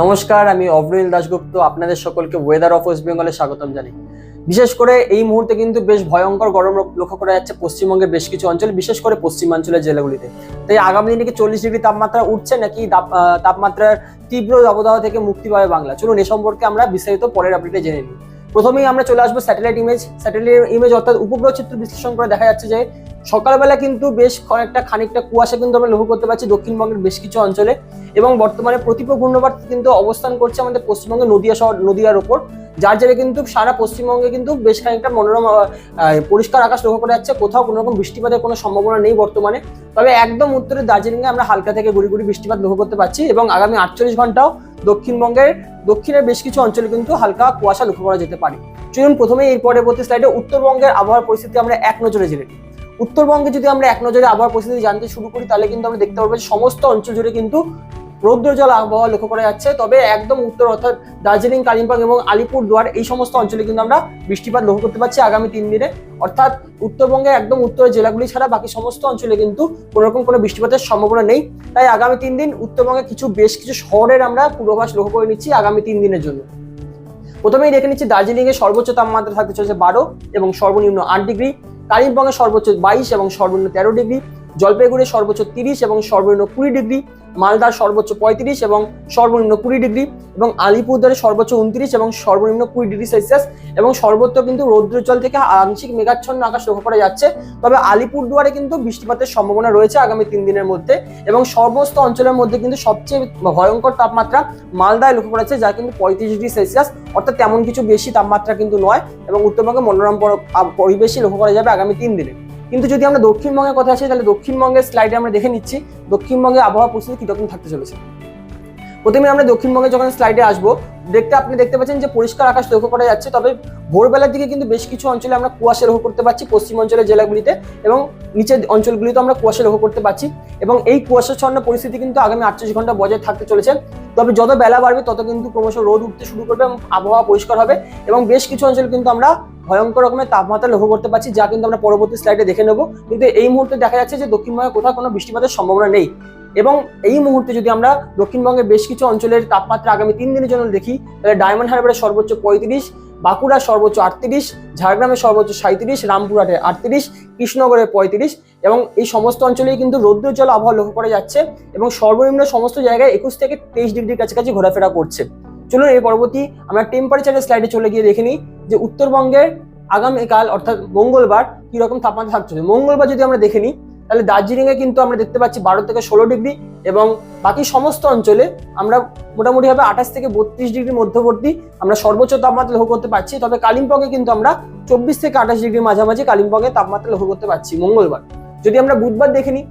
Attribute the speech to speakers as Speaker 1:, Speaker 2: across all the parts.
Speaker 1: নমস্কার, আমি অভ্রনীল দাশগুপ্ত, আপনাদের সকলকে ওয়েদার অফ ওয়েস্ট বেঙ্গলে স্বাগতম জানাই। বিশেষ করে এই মুহূর্তে কিন্তু বেশ ভয়ঙ্কর গরম লক্ষ্য করা যাচ্ছে পশ্চিমবঙ্গের বেশ কিছু অঞ্চল, বিশেষ করে পশ্চিমাঞ্চলের জেলাগুলিতে। তাই আগামী দিনে কি চল্লিশ ডিগ্রি তাপমাত্রা উঠছে নাকি তাপমাত্রার তীব্র দাবদাহ থেকে মুক্তি পাবে বাংলা? চলুন এ সম্পর্কে আমরা বিস্তারিত পরের আপডেটে জেনে নিই। প্রথমেই আমরা চলে আসব স্যাটেলাইট ইমেজ স্যাটেলাইট ইমেজ অর্থাৎ উপগ্রহ চিত্র বিশ্লেষণ করে দেখা যাচ্ছে যে সকালবেলা কিন্তু বেশ কয়েকটা খানিকটা কুয়াশা কিন্তু আমরা লক্ষ্য করতে পারছি দক্ষিণবঙ্গের বেশ কিছু অঞ্চলে এবং বর্তমানে প্রতিপ ঘূর্ণবাদ কিন্তু অবস্থান করছে আমাদের পশ্চিমবঙ্গের নদিয়া শহর, নদিয়ার ওপর। যার জেরে কিন্তু সারা পশ্চিমবঙ্গে কিন্তু বেশ খানিকটা মনোরম পরিষ্কার আকাশ লক্ষ্য করা যাচ্ছে। কোথাও কোনো রকম বৃষ্টিপাতের কোনো সম্ভাবনা নেই বর্তমানে। তবে একদম উত্তরে দার্জিলিংয়ে আমরা হালকা থেকে গুড়ি গুড়ি বৃষ্টিপাত লক্ষ্য করতে পারছি এবং আগামী আটচল্লিশ ঘন্টাও দক্ষিণবঙ্গের, দক্ষিণের বেশ কিছু অঞ্চলে কিন্তু হালকা কুয়াশা লক্ষ্য করা যেতে পারে। চলুন প্রথমে এই পরবর্তী স্লাইডে উত্তরবঙ্গের আবহাওয়ার পরিস্থিতি আমরা এক নজরে জেনে নিই। উত্তরবঙ্গে যদি আমরা এক নজরে আবহাওয়ার পরিস্থিতি জানতে শুরু করি, তাহলে কিন্তু আমরা দেখতে পারব সমস্ত অঞ্চল জুড়ে কিন্তু রৌদ্রজল আবহাওয়া লক্ষ্য করা যাচ্ছে। তবে একদম উত্তর অর্থাৎ দার্জিলিং, কালিম্পং এবং আলিপুরদুয়ার এই সমস্ত অঞ্চলে কিন্তু আমরা বৃষ্টিপাত লক্ষ্য করতে পারছি আগামী তিন দিনে। অর্থাৎ উত্তরবঙ্গে একদম উত্তরের জেলাগুলি ছাড়া বাকি সমস্ত অঞ্চলে কিন্তু কোনো রকম কোনো বৃষ্টিপাতের সম্ভাবনা নেই। তাই আগামী তিন দিন উত্তরবঙ্গে কিছু বেশ কিছু শহরের আমরা পূর্বাভাস লক্ষ্য করে নিচ্ছি আগামী তিন দিনের জন্য। প্রথমেই দেখে নিচ্ছি দার্জিলিংয়ে সর্বোচ্চ তাপমাত্রা থাকতে চলেছে বারো এবং সর্বনিম্ন আট ডিগ্রি। কালিম্পংয়ে সর্বোচ্চ বাইশ এবং সর্বনিম্ন তেরো ডিগ্রি। জলপাইগুড়ির সর্বোচ্চ তিরিশ এবং সর্বনিম্ন কুড়ি ডিগ্রি, মালদার সর্বোচ্চ পঁয়ত্রিশ এবং সর্বনিম্ন কুড়ি ডিগ্রি এবং আলিপুরদুয়ারের সর্বোচ্চ উনত্রিশ এবং সর্বনিম্ন কুড়ি ডিগ্রি সেলসিয়াস এবং সর্বত্র কিন্তু রৌদ্রজল থেকে আংশিক মেঘাচ্ছন্ন আকাশ লক্ষ্য করা যাচ্ছে। তবে আলিপুরদুয়ারে কিন্তু বৃষ্টিপাতের সম্ভাবনা রয়েছে আগামী তিন দিনের মধ্যে এবং সমস্ত অঞ্চলের মধ্যে কিন্তু সবচেয়ে ভয়ঙ্কর তাপমাত্রা মালদায় লক্ষ্য করা যাচ্ছে, যা কিন্তু পঁয়ত্রিশ ডিগ্রি সেলসিয়াস। অর্থাৎ তেমন কিছু বেশি তাপমাত্রা কিন্তু নয় এবং উত্তরবঙ্গে মনোরম পর- পরিবেশই লক্ষ্য করা যাবে আগামী তিন দিনে। কিন্তু যদি আমরা দক্ষিণবঙ্গের কথা আসি, তাহলে দক্ষিণবঙ্গের স্লাইডে আমরা দেখে নিচ্ছি দক্ষিণবঙ্গে আবহাওয়া পরিস্থিতি কীরকম থাকতে চলেছে। প্রথমে আমরা দক্ষিণবঙ্গে যখন স্লাইডে আসব, দেখতে আপনি দেখতে পাচ্ছেন যে পরিষ্কার আকাশ লক্ষ্য করা যাচ্ছে, তবে ভোরবেলার দিকে কিন্তু বেশ কিছু অঞ্চলে আমরা কুয়াশা লক্ষ্য করতে পারছি পশ্চিম অঞ্চলের জেলাগুলিতে, এবং নিচের অঞ্চলগুলিতে আমরা কুয়াশা লক্ষ্য করতে পারছি এবং এই কুয়াশাচ্ছন্ন পরিস্থিতি কিন্তু আগামী আটচল্লিশ ঘণ্টা বজায় থাকতে চলেছে। তবে যত বেলা বাড়বে, তত কিন্তু ক্রমশ রোদ উঠতে শুরু করবে, এবং আবহাওয়া পরিষ্কার হবে, এবং বেশ কিছু অঞ্চল কিন্তু আমরা ভয়ঙ্কর রকমের তাপমাত্রা লক্ষ্য করতে পারছি, যা কিন্তু আমরা পরবর্তী স্লাইডে দেখে নেব। কিন্তু এই মুহূর্তে দেখা যাচ্ছে যে দক্ষিণবঙ্গে কোথাও কোনো বৃষ্টিপাতের সম্ভাবনা নেই। এবং এই মুহূর্তে যদি আমরা দক্ষিণবঙ্গের বেশ কিছু অঞ্চলের তাপমাত্রা আগামী তিন দিনের জন্য দেখি, তাহলে ডায়মন্ড হারবারের সর্বোচ্চ পঁয়ত্রিশ, বাঁকুড়ার সর্বোচ্চ আটত্রিশ, ঝাড়গ্রামের সর্বোচ্চ সাঁত্রিশ রামপুরহাটের আটত্রিশ, কৃষ্ণনগরের পঁয়ত্রিশ এবং এই সমস্ত অঞ্চলেই কিন্তু রৌদ্রজল আবহাওয়া লক্ষ্য করা যাচ্ছে এবং সর্বনিম্ন সমস্ত জায়গায় একুশ থেকে তেইশ ডিগ্রির কাছাকাছি ঘোরাফেরা করছে। চলুন এর পরবর্তী আমরা টেম্পারেচারের স্লাইডে চলে গিয়ে দেখে নিই যে উত্তরবঙ্গের আগামীকাল অর্থাৎ মঙ্গলবার কি রকম তাপমাত্রা থাকছে মঙ্গলবার যদি আমরা দেখে নিই, তাহলে দার্জিলিংয়ে কিন্তু আমরা দেখতে পাচ্ছি বারো থেকে ষোলো ডিগ্রি এবং বাকি সমস্ত অঞ্চলে আমরা মোটামুটি ভাবে আঠাশ থেকে বত্রিশ ডিগ্রির মধ্যবর্তী আমরা সর্বোচ্চ তাপমাত্রা লক্ষ্য করতে পারছি। তবে কালিম্পংয়ে কিন্তু আমরা চব্বিশ থেকে আঠাশ ডিগ্রির মাঝামাঝি কালিম্পংয়ে তাপমাত্রা লক্ষ্য করতে পারছি মঙ্গলবার। যদি আমরা বুধবার দেখে নিই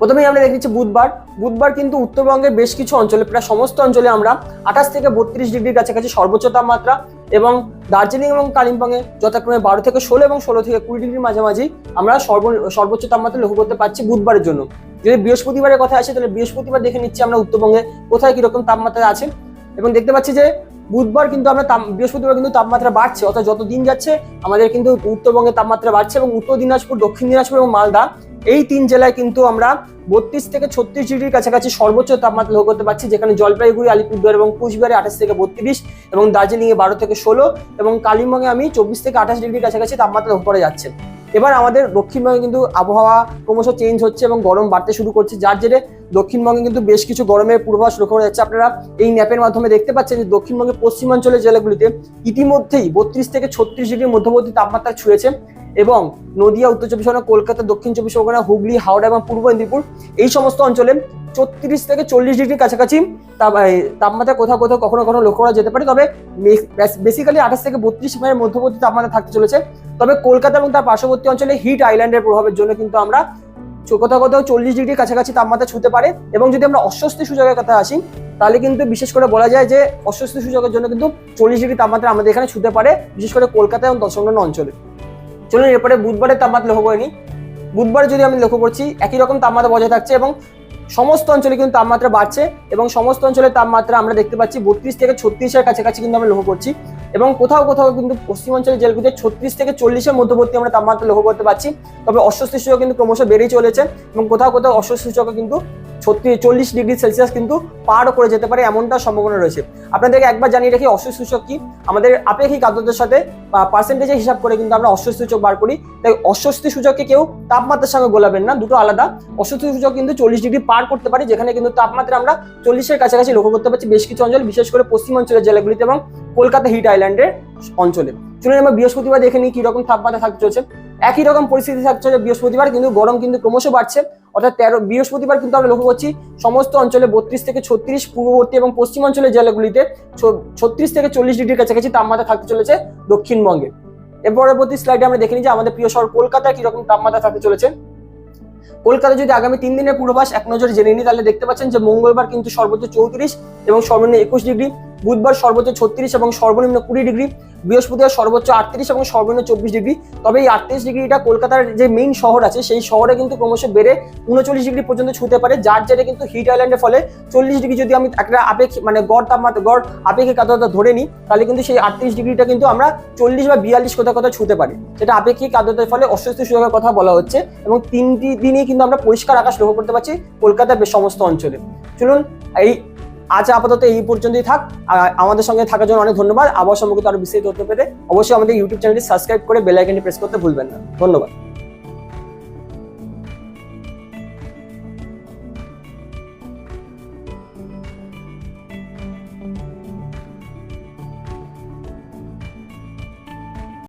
Speaker 1: প্রথমেই আমরা দেখে নিচ্ছি বুধবার। বুধবার কিন্তু উত্তরবঙ্গের বেশ কিছু অঞ্চলে, প্রায় সমস্ত অঞ্চলে আমরা আঠাশ থেকে বত্রিশ ডিগ্রির কাছাকাছি সর্বোচ্চ তাপমাত্রা এবং দার্জিলিং এবং কালিম্পংয়ে যথাক্রমে বারো থেকে ষোলো এবং ষোলো থেকে কুড়ি ডিগ্রির মাঝামাঝি আমরা সর্ব, সর্বোচ্চ তাপমাত্রা লক্ষ্য করতে পারছি বুধবারের জন্য। যদি বৃহস্পতিবারের কথা আসে, তাহলে বৃহস্পতিবার দেখে নিচ্ছি আমরা উত্তরবঙ্গে কোথায় কীরকম তাপমাত্রা আছে। এবং দেখতে পাচ্ছি যে বুধবার কিন্তু আমরা বৃহস্পতিবার কিন্তু তাপমাত্রা বাড়ছে, অর্থাৎ যত দিন যাচ্ছে আমাদের কিন্তু উত্তরবঙ্গে তাপমাত্রা বাড়ছে এবং উত্তর দিনাজপুর, দক্ষিণ দিনাজপুর এবং মালদা এই তিন জেলায় কিন্তু আমরা বত্রিশ থেকে ছত্রিশ ডিগ্রির কাছাকাছি সর্বোচ্চ তাপমাত্রা লক্ষ্য করতে পারছি, যেখানে জলপাইগুড়ি, আলিপুরদুয়ার এবং কুচবিহারে আঠাশ থেকে বত্রিশ এবং দার্জিলিংয়ে বারো থেকে ষোলো এবং কালিম্পংয়ে আমি চব্বিশ থেকে আঠাশ ডিগ্রির কাছাকাছি তাপমাত্রা লক্ষ্য করা যাচ্ছে। এবার আমাদের দক্ষিণবঙ্গে কিন্তু আবহাওয়া ক্রমশ চেঞ্জ হচ্ছে এবং গরম বাড়তে শুরু করছে, যার জেরে দক্ষিণবঙ্গে কিন্তু বেশ কিছু গরমের পূর্বাভাস লক্ষ্য করা যাচ্ছে। আপনারা এই ম্যাপের মাধ্যমে দেখতে পাচ্ছেন যে দক্ষিণবঙ্গের পশ্চিমাঞ্চলের জেলাগুলিতে ইতিমধ্যেই বত্রিশ থেকে ছত্রিশ ডিগ্রির মধ্যবর্তী তাপমাত্রা ছুঁয়েছে। এবং নদিয়া, উত্তর চব্বিশ পরগনা, কলকাতা, দক্ষিণ চব্বিশ পরগনা, হুগলি, হাওড়া এবং পূর্ব মেদিনীপুর, এই সমস্ত অঞ্চলে ছত্রিশ থেকে চল্লিশ ডিগ্রির কাছাকাছি তাপমাত্রা কোথাও কোথাও কখনো কখনো লক্ষ্য করা যেতে পারে। তবে বেসিক্যালি আঠাশ থেকে বত্রিশ এর মধ্যবর্তী তাপমাত্রা থাকতে চলেছে। তবে কলকাতা এবং তার পার্শ্ববর্তী অঞ্চলে হিট আইল্যান্ডের প্রভাবের জন্য কিন্তু আমরা কোথাও কোথাও চল্লিশ ডিগ্রির কাছাকাছি তাপমাত্রা ছুতে পারে এবং যদি আমরা অস্বস্তি সুযোগের কথা আসি, তাহলে কিন্তু বিশেষ করে বলা যায় যে অস্বস্তি সুযোগের জন্য কিন্তু চল্লিশ ডিগ্রি তাপমাত্রা আমাদের এখানে ছুতে পারে, বিশেষ করে কলকাতা এবং দর্শন অঞ্চলে। চলুন এরপরে বুধবারের তাপমাত্রা লক্ষ্য করে নিই। বুধবার যদি আমি লক্ষ্য করছি, একই রকম তাপমাত্রা বজায় থাকছে এবং সমস্ত অঞ্চলে কিন্তু তাপমাত্রা বাড়ছে এবং সমস্ত অঞ্চলের তাপমাত্রা আমরা দেখতে পাচ্ছি বত্রিশ থেকে ছত্রিশের কাছাকাছি কিন্তু আমরা লক্ষ্য করছি এবং কোথাও কোথাও কিন্তু পশ্চিমাঞ্চলের জেলগুলিতে ছত্রিশ থেকে চল্লিশের মধ্যবর্তী আমরা তাপমাত্রা লক্ষ্য করতে পারছি তবে অস্বস্তি সূচক কিন্তু ক্রমশ বেড়েই চলেছে এবং কোথাও কোথাও অস্বস্তি সূচক কিন্তু ছত্রিশ, চল্লিশ ডিগ্রি সেলসিয়াস কিন্তু পারও করে যেতে পারে এমনটা সম্ভাবনা রয়েছে। আপনাদেরকে একবার জানিয়ে রাখি অস্বস্তি সূচক কি? আমাদের আপেক্ষিক আর্দ্রতার সাথে পার্সেন্টেজে হিসাব করে কিন্তু আমরা অস্বস্তি সূচক বার করি। তাই অস্বস্তি সূচককে কেউ তাপমাত্রার সঙ্গে গোলাবেন না, দুটো আলাদা। অস্বস্তি সূচক কিন্তু চল্লিশ ডিগ্রি পার করতে পারে, যেখানে কিন্তু তাপমাত্রা আমরা চল্লিশের কাছাকাছি লক্ষ্য করতে পারছি বেশ কিছু অঞ্চল, বিশেষ করে পশ্চিমাঞ্চলের জেলাগুলিতে এবং কলকাতা হিট আইল্যান্ডের অঞ্চলে। চলুন আমরা বৃহস্পতিবার দেখে নিই কীরকম তাপমাত্রা থাকতে চলছে। একই রকম পরিস্থিতি থাকছে বৃহস্পতিবার, কিন্তু গরম কিন্তু ক্রমশ বাড়ছে। অর্থাৎ তেরো, বৃহস্পতিবার কিন্তু আমরা লক্ষ্য করছি সমস্ত অঞ্চলে বত্রিশ থেকে ছত্রিশ, পূর্ববর্তী এবং পশ্চিমাঞ্চলের জেলাগুলিতে ছত্রিশ থেকে চল্লিশ ডিগ্রির কাছাকাছি তাপমাত্রা থাকতে চলেছে দক্ষিণবঙ্গে। এর পরবর্তী স্লাইডে আমরা দেখে নিই যে আমাদের প্রিয় শহর কলকাতায় কীরকম তাপমাত্রা থাকতে চলেছে। কলকাতা যদি আগামী তিন দিনের পূর্বাভাস এক নজরে জেনে নিই, তাহলে দেখতে পাচ্ছেন যে মঙ্গলবার কিন্তু সর্বোচ্চ চৌত্রিশ এবং সর্বনিম্ন একুশ ডিগ্রি বুধবার সর্বোচ্চ ছত্রিশ এবং সর্বনিম্ন কুড়ি ডিগ্রি, বৃহস্পতিবার সর্বোচ্চ আটত্রিশ এবং সর্বনিম্ন চব্বিশ ডিগ্রি। তবে এই আটত্রিশ ডিগ্রিটা কলকাতার যে মেইন শহর আছে, সেই শহরে কিন্তু ক্রমশ বেড়ে উনচল্লিশ ডিগ্রি পর্যন্ত ছুতে পারে। যার জেরে কিন্তু হিট আইল্যান্ডের ফলে চল্লিশ ডিগ্রি যদি আমি একটা আপেক্ষ মানে গড় তাপমাত্রা গড় আপেক্ষিক আর্দ্রতা ধরে নিই, তাহলে কিন্তু সেই আটত্রিশ ডিগ্রিটা কিন্তু আমরা চল্লিশ বা বিয়াল্লিশ কোথাও কোথাও ছুতে পারি। সেটা আপেক্ষিক আর্দ্রতার ফলে অস্বস্তি সুযোগের কথা বলা হচ্ছে এবং তিনটি দিনই কিন্তু আমরা পরিষ্কার আকাশ লক্ষ্য করতে পারছি কলকাতার সমস্ত অঞ্চলে। চলুন, এই আজ আপাতত এই পর্যন্তই থাক। আমাদের সঙ্গে থাকার জন্য অনেক ধন্যবাদ। আবার সম্পর্কিত আরও বিস্তারিত তথ্য পেতে অবশ্যই আমাদের ইউটিউব চ্যানেলটি সাবস্ক্রাইব করে বেল প্রেস করতে ভুলবেন না। ধন্যবাদ।